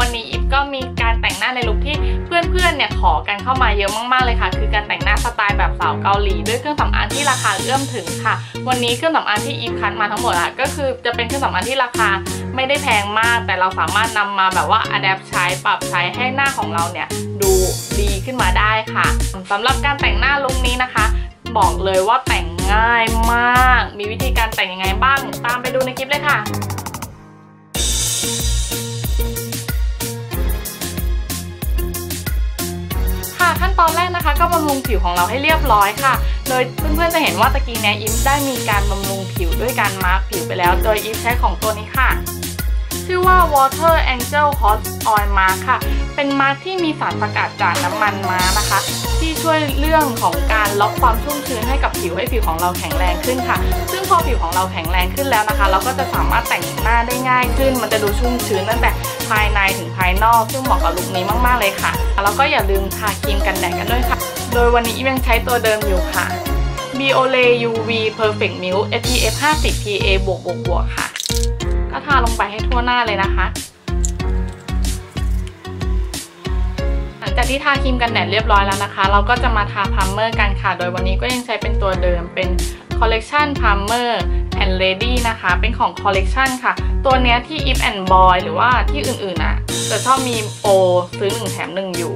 วันนี้อิฟก็มีการแต่งหน้าในลุคที่เพื่อนๆเนี่ยขอกันเข้ามาเยอะมากๆเลยค่ะ คือการแต่งหน้าสไตล์แบบสาวเกาหลีด้วยเครื่องสำอางที่ราคาเอื้อมถึงค่ะ วันนี้เครื่องสำอางที่อิฟคัดมาทั้งหมดอะก็คือจะเป็นเครื่องสำอางที่ราคาไม่ได้แพงมาก แต่เราสามารถนำมาแบบว่าอัดแอปใช้ปรับใช้ให้หน้าของเราเนี่ยดูดีขึ้นมาได้ค่ะ สำหรับการแต่งหน้าลุคนี้นะคะ บอกเลยว่าแต่งง่ายมาก มีวิธีการแต่งยังไงบ้าง ตามไปดูในคลิปเลยค่ะ ตอนแรกนะคะก็บำรุงผิวของเราให้เรียบร้อยค่ะ โดยเพื่อนๆจะเห็นว่าตะกี้เนี้ยอิฟได้มีการบำรุงผิวด้วยการมาร์กผิวไปแล้ว โดยอิฟใช้ของตัวนี้ค่ะ ชื่อว่า Water Angel Hot Oil Mask ค่ะ เป็นมาร์กที่มีสารสกัดจากน้ำมันม้านะคะ ที่ช่วยเรื่องของการล็อกความชุ่มชื้นให้กับผิวให้ผิวของเราแข็งแรงขึ้นค่ะ ซึ่งพอผิวของเราแข็งแรงขึ้นแล้วนะคะ เราก็จะสามารถแต่งหน้าได้ง่ายขึ้น มันจะดูชุ่มชื้นตั้งแต่ภายในถึงภายนอก ซึ่งเหมาะกับลุคนี้มากๆเลยค่ะ แล้วก็อย่าลืมทาครีมกันแดดกันด้วยค่ะ โดยวันนี้ยังใช้ตัวเดิมอยู่ค่ะ Biolay UV Perfect Milk SPF 50 PA บวกบวกบวกค่ะ ก็ทาลงไปให้ทั่วหน้าเลยนะคะ หลังจากที่ทาครีมกันแดดเรียบร้อยแล้วนะคะ เราก็จะมาทาพัมเมอร์กันค่ะ โดยวันนี้ก็ยังใช้เป็นตัวเดิมเป็น Collection Primer and Lady นะคะ เป็นของ Collection ค่ะ ตัวเนี้ยที่ If and Boy หรือว่าที่อื่นๆอะจะชอบมีโปรซื้อ1แถม1อยู่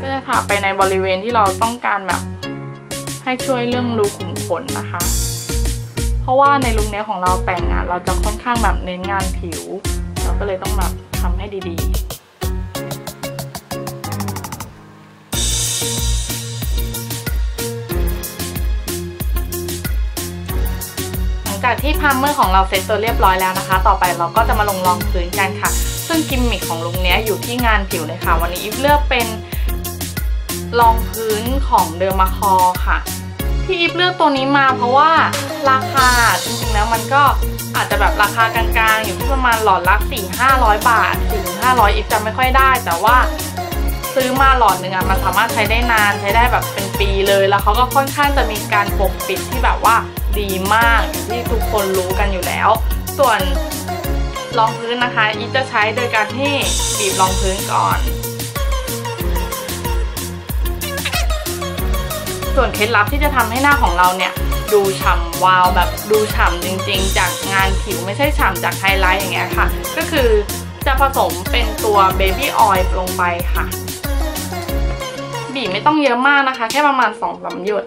ก็จะทาไปในบริเวณที่เราต้องการแบบ ให้ช่วยเรื่องรูขุมขนนะคะ ราะว่าในลุคเนี้ยของเราแต่งงานเราจะค่อนข้างแบบเน้นงานผิว เราก็เลยต้องแบบทำให้ดีๆหลังจากที่พามเมอร์ของเราเซ็ตตัวเรียบร้อยแล้วนะคะ ต่อไปเราก็จะมาลงรองพื้นกันค่ะ ซึ่งกิมมิคของลุคเนี้ยอยู่ที่งานผิวเลยค่ะ วันนี้อีฟเลือกเป็นรองพื้นของเดอร์มาคอค่ะ ที่อีฟเลือกตัวนี้มาเพราะว่าราคาจริงๆแล้วมันก็อาจจะแบบราคากลางๆ อยู่ที่ประมาณหลอดละ4 500 บาทถึง500อีฟจำไม่ค่อยได้ แต่ว่าซื้อมาหลอดหนึ่งอะมันสามารถใช้ได้นานใช้ได้แบบเป็นปีเลยแล้วเขาก็ค่อนข้างจะมีการปกปิดที่แบบว่าดีมากอย่างที่ทุกคนรู้กันอยู่แล้ว ส่วนรองพื้นนะคะอีฟจะใช้โดยการที่บีบรองพื้นก่อน ส่วนเคล็ดลับที่จะทำให้หน้าของเราเนี่ยดูฉ่ำวาวแบบดูฉ่ำจริง ๆ จากงานผิวไม่ใช่ฉ่ำจากไฮไลท์อย่างเงี้ยค่ะ ก็คือจะผสมเป็นตัวเบบี้ออยล์ลงไปค่ะ บีไม่ต้องเยอะมากนะคะ แค่ประมาณ2อสหยด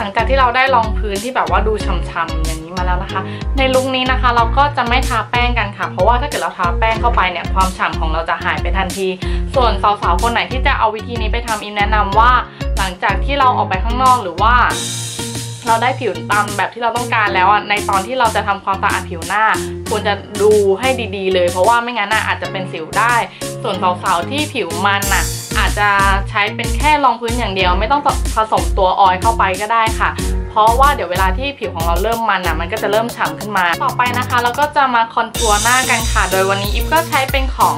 หลังจากที่เราได้รองพื้นที่แบบว่าดูช่ำๆอย่างนี้มาแล้วนะคะ ในลุคนี้นะคะเราก็จะไม่ทาแป้งกันค่ะ เพราะว่าถ้าเกิดเราทาแป้งเข้าไปเนี่ยความฉ่ำของเราจะหายไปทันที ส่วนสาวๆคนไหนที่จะเอาวิธีนี้ไปทำอินแนะนำว่า หลังจากที่เราออกไปข้างนอกหรือว่าเราได้ผิวตามแบบที่เราต้องการแล้วอะในตอนที่เราจะทำความสะอาดผิวหน้า ควรจะดูให้ดีๆ เลย เพราะว่าไม่งั้นน่ะอาจจะเป็นสิวได้ ส่วนสาวๆที่ผิวมันน่ะ จจะใช้เป็นแค่รองพื้นอย่างเดียว ไม่ต้องผสมตัวออยล์เข้าไปก็ได้ค่ะ เพราะว่าเดี๋ยวเวลาที่ผิวของเราเริ่มมันอะมันก็จะเริ่มฉ่ำขึ้นมา ต่อไปนะคะ เราก็จะมาคอนทัวร์หน้ากันค่ะ โดยวันนี้อิฟก็ใช้เป็นของ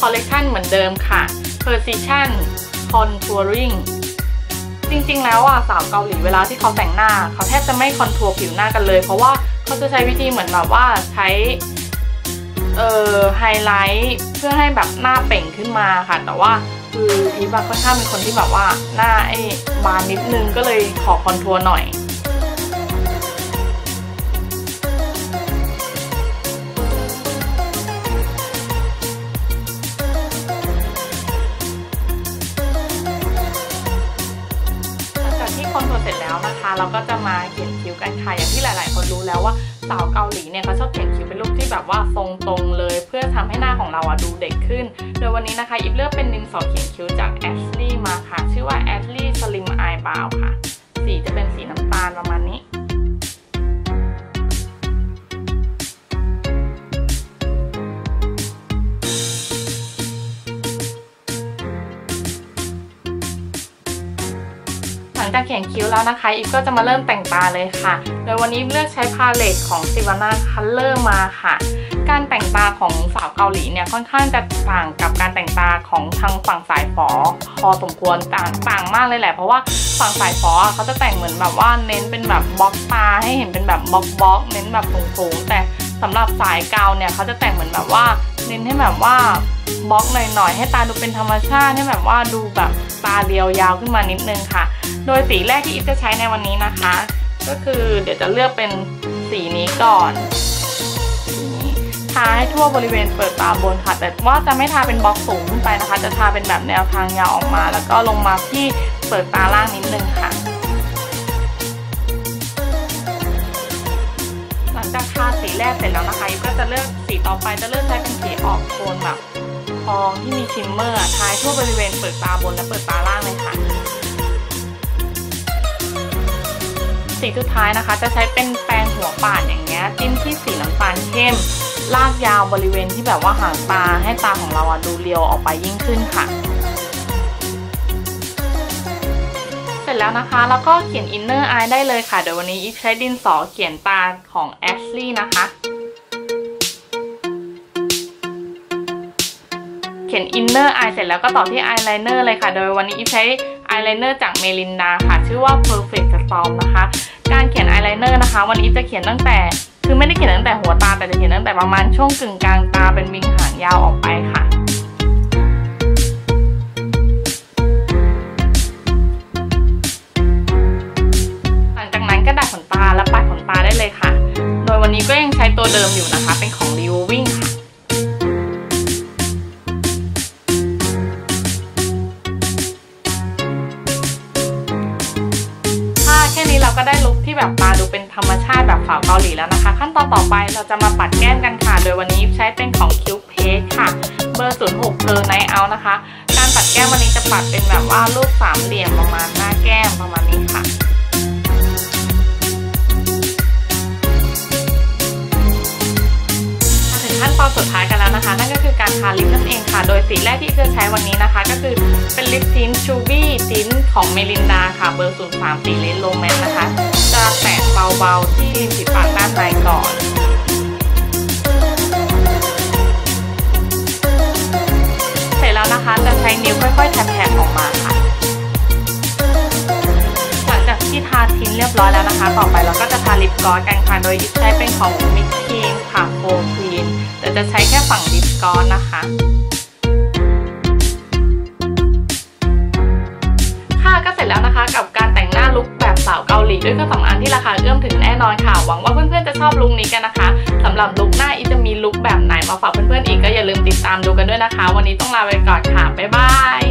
คอลเลกชันเหมือนเดิมค่ะ Precision Contouring จริงๆแล้วอะสาวเกาหลีเวลาที่เขาแต่งหน้า เขาแทบจะไม่คอนทัวร์ผิวหน้ากันเลย เพราะว่าเขาจะใช้วิธีเหมือนแบบว่าใช้เอ่อไฮไลท์เพื่อให้แบบหน้าเป่งขึ้นมาค่ะ แต่ว่า คืออีฟค่อนข้างเป็นคนที่แบบว่าหน้าไอ้บานนิดนึงก็เลยขอคอนทัวร์หน่อยหลังจากที่คอนทัวร์เสร็จแล้วนะคะเราก็จะมาเขียนคิ้วกันค่ะอย่างที่หลาย ๆ คนรู้แล้วว่า สาวเกาหลีเนี่ยเขาชอบเขียนคิ้วเป็นรูปที่แบบว่าทรงตรงเลย เพื่อทำให้หน้าของเราอะดูเด็กขึ้น โดยวันนี้นะคะอิฟเลือกเป็นดินสอเขียนคิ้วจากแอชลี่มาค่ะ ชื่อว่าแอชลี่สลิมอายบล์ค่ะ สีจะเป็นสีน้ำตาลประมาณนี้ ลังจากเขียนคิ้วแล้วนะคะอีฟก็จะมาเริ่มแต่งตาเลยค่ะ โดยวันนี้เลือกใช้พาเลตของ s i v a n a Color มาค่ะกการแต่งตาของสาวเกาหลีเนี่ยค่อนข้างจะต่างกับการแต่งตาของทางฝั่งสายฝอพอสมควรต่างต่างมากเลยแหละ เพราะว่าฝั่งสายฝอเขาจะแต่งเหมือนแบบว่าเน้นเป็นแบบบล็อกตาให้เห็นเป็นแบบบล็อกบล็อกเน้นแบบสูงๆแต่ สำหรับสายเกาเนี่ยเขาจะแต่งเหมือนแบบว่าเน้นให้แบบว่าบล็อกหน่อยๆให้ตาดูเป็นธรรมชาติให้แบบว่าดูแบบตาเรียวยาวขึ้นมานิดนึงค่ะ โดยสีแรกที่อิฟจะใช้ในวันนี้นะคะ ก็คือเดี๋ยวจะเลือกเป็นสีนี้ก่อนทาให้ทั่วบริเวณเปิดตาบนค่ะ แต่ว่าจะไม่ทาเป็นบล็อกสูงขึ้นไปนะคะ จะทาเป็นแบบแนวทางยาวออกมา แล้วก็ลงมาที่เปิดตาล่างนิดนึงค่ะ ทาสีแรกเสร็จแล้วนะคะยิปก็จะเลือกสีต่อไปจะเลือกใช้เป็นสีออกโทนแบบทองที่มีชิมเมอร์ทายทั่วบริเวณเปิดตาบนและเปิดตาล่างเลยค่ะ สีสุดท้ายนะคะ จะใช้เป็นแปรงหัวป่านอย่างเงี้ยจิ้มที่สีน้ำตาลเข้มลากยาวบริเวณที่แบบว่าหางตาให้ตาของเราอะดูเรียวออกไปยิ่งขึ้นค่ะ ร็จแล้วนะคะ แล้วก็เขียนอินเนอร์อายได้เลยค่ะ เดี๋ยววันนี้อีฟใช้ดินสอเขียนตาของแอชลี่นะคะ เขียนอินเนอร์อายเสร็จแล้วก็ต่อที่อายไลเนอร์เลยค่ะ โดยวันนี้อีฟใช้อายไลเนอร์จากเมลินดาค่ะ ชื่อว่า Perfect Storm นะคะ การเขียนอายไลเนอร์นะคะ วันนี้จะเขียนตั้งแต่คือไม่ได้เขียนตั้งแต่หัวตาแต่จะเขียนตั้งแต่ประมาณช่วงกึ่งกลางตาเป็นวิงหางยาวออกไปค่ะ ตัวเดิมอยู่นะคะ เป็นของ r e v i n g ค่ะถ้าแค่นี้เราก็ได้ลุคที่แบบตาดูเป็นธรรมชาติแบบสาวเกาหลีแล้วนะคะ ขั้นตอนต่อไปเราจะมาปัดแก้มกันค่ะ โดยวันนี้ใช้เป็นของ Q p a s e ค่ะ เบอร์ 06เพอร์ไนเอานะคะ การปัดแก้มวันนี้จะปัดเป็นแบบว่ารูปสามเหลี่ยมประมาณหน้าแก้มประมาณนี้ค่ะ สุดท้ายกันแล้วนะคะ นั่นก็คือการทาลิปนั่นเองค่ะ โดยสีแรกที่จะใช้วันนี้นะคะ ก็คือเป็นลิปทินชูบี้ทินของเมลินดาค่ะ เบอร์03สีเลนโรแมนนะคะ จะแตะเบาๆที่ริมฝีปากด้านในก่อนเสร็จแล้วนะคะจะใช้นิ้วค่อยๆแทบๆออกมาค่ะหลังจากที่ทาทิ้นเรียบร้อยแล้วนะคะ ต่อไปเราก็จะทาลิปกลอสกันค่ะ โดยใช้เป็นของมิกคีนค่ะโฟควีนแต่ จะใช้แค่ฝั่งดิสกอนนะคะ ค่ะก็เสร็จแล้วนะคะกับการแต่งหน้าลุคแบบสาวเกาหลีด้วยเครื่องสำอางที่ราคาเอื้อมถึงแน่นอนค่ะ หวังว่าเพื่อนๆจะชอบลุคนี้กันนะคะสำหรับลุคหน้าอีจะมีลุคแบบไหนมาฝากเพื่อนๆอีกก็อย่าลืมติดตามดูกันด้วยนะคะ วันนี้ต้องลาไปก่อนค่ะบ๊ายบาย